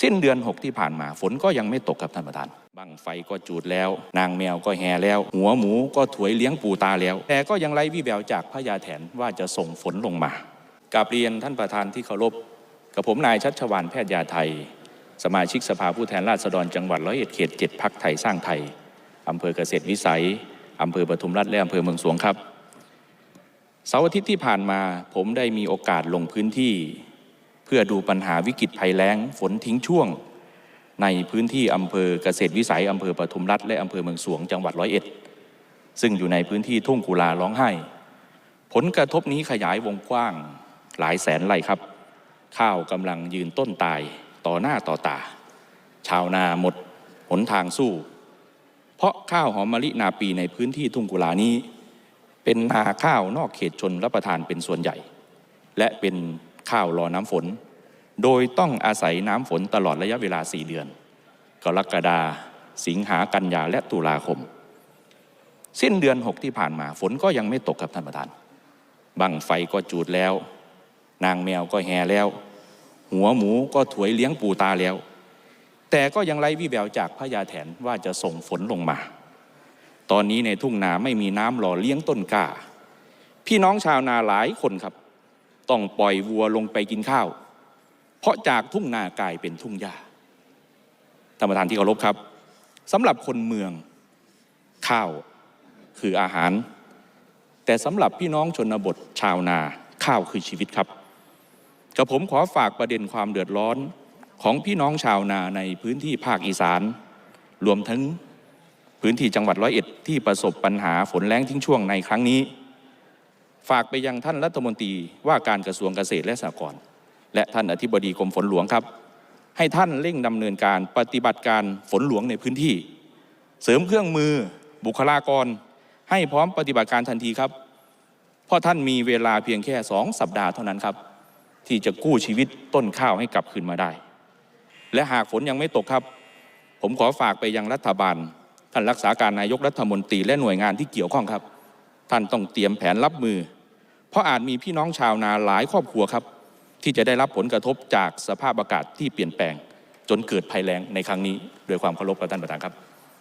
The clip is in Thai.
สิ้นเดือน 6 ที่ผ่านมาฝนก็ยังไม่ตกครับท่านประธานบังไฟก็จูดแล้ว นางแมวก็แห่แล้ว หัวหมูก็ถวยเลี้ยงปูตาแล้ว แต่ก็ยังไร้วี่แววจากพญาแถนว่าจะส่งฝนลงมากราบเรียนท่านประธานที่เคารพกับผมนายชัชวานแพทยาไทย สมาชิกสภาผู้แทนราษฎรจังหวัดร้อยเอ็ดเขตเจ็ดพักไทยสร้างไทยอำเภอเกษตรวิสัยอำเภอปทุมราชและอำเภอเมืองสวงครับเสาร์อาทิตย์ที่ผ่านมาผมได้มีโอกาสลงพื้นที่ เพื่อดูปัญหาวิกฤตภัยแล้งฝนทิ้งช่วง ในพื้นที่อำเภอเกษตรวิสัยอำเภอปทุมรัฐและอำเภอเมืองสวงจังหวัดร้อยเอ็ดซึ่งอยู่ในพื้นที่ทุ่งกุลาร้องไห้ ผลกระทบนี้ขยายวงกว้างหลายแสนไร่ครับ ข้าวกำลังยืนต้นตายต่อหน้าต่อตา ชาวนาหมดหนทางสู้ เพราะข้าวหอมมะลินาปีในพื้นที่ทุ่งกุลานี้ เป็นนาข้าวนอกเขตชนรับประทานเป็นส่วนใหญ่ และเป็น ข้าวรอน้ำฝน โดยต้องอาศัยน้ำฝนตลอดระยะเวลา 4 เดือน กรกฎาสิงหากันยาและตุลาคม สิ้นเดือน 6 ที่ผ่านมาฝนก็ยังไม่ตกครับท่านประธานบังไฟก็จูดแล้ว นางแมวก็แห่แล้ว หัวหมูก็ถวยเลี้ยงปูตาแล้ว แต่ก็ยังไร้วี่แววจากพญาแถนว่าจะส่งฝนลงมา ตอนนี้ในทุ่งนาไม่มีน้ำหล่อเลี้ยงต้นกล้า พี่น้องชาวนาหลายคนครับ ต้องปล่อยวัวลงไปกินข้าว เพราะจากทุ่งนากลายเป็นทุ่งหญ้าท่านประธานที่เคารพครับสำหรับคนเมืองข้าวคืออาหาร แต่สำหรับพี่น้องชนบทชาวนาข้าวคือชีวิตครับกับผมขอฝากประเด็นความเดือดร้อนของพี่น้องชาวนาในพื้นที่ภาคอีสาน รวมทั้งพื้นที่จังหวัดร้อยเอ็ดที่ประสบปัญหาฝนแรงทิ้งช่วงในครั้งนี้ ฝากไปยังท่านรัฐมนตรีว่าการกระทรวงเกษตรและสหกรณ์และท่านอธิบดีกรมฝนหลวงครับ ให้ท่านเร่งดำเนินการปฏิบัติการฝนหลวงในพื้นที่ เสริมเครื่องมือบุคลากร ให้พร้อมปฏิบัติการทันทีครับ เพราะท่านมีเวลาเพียงแค่สองสัปดาห์เท่านั้นครับ ที่จะกู้ชีวิตต้นข้าวให้กลับคืนมาได้ และหากฝนยังไม่ตกครับ ผมขอฝากไปยังรัฐบาล ท่านรักษาการนายกรัฐมนตรีและหน่วยงานที่เกี่ยวข้องครับ ท่านต้องเตรียมแผนรับมือ เพราะอาจมีพี่น้องชาวนาหลายครอบครัวครับ ที่จะได้รับผลกระทบจากสภาพอากาศที่เปลี่ยนแปลง จนเกิดภัยแรงในครั้งนี้โดวยความเคารพกับท่านประธานครับ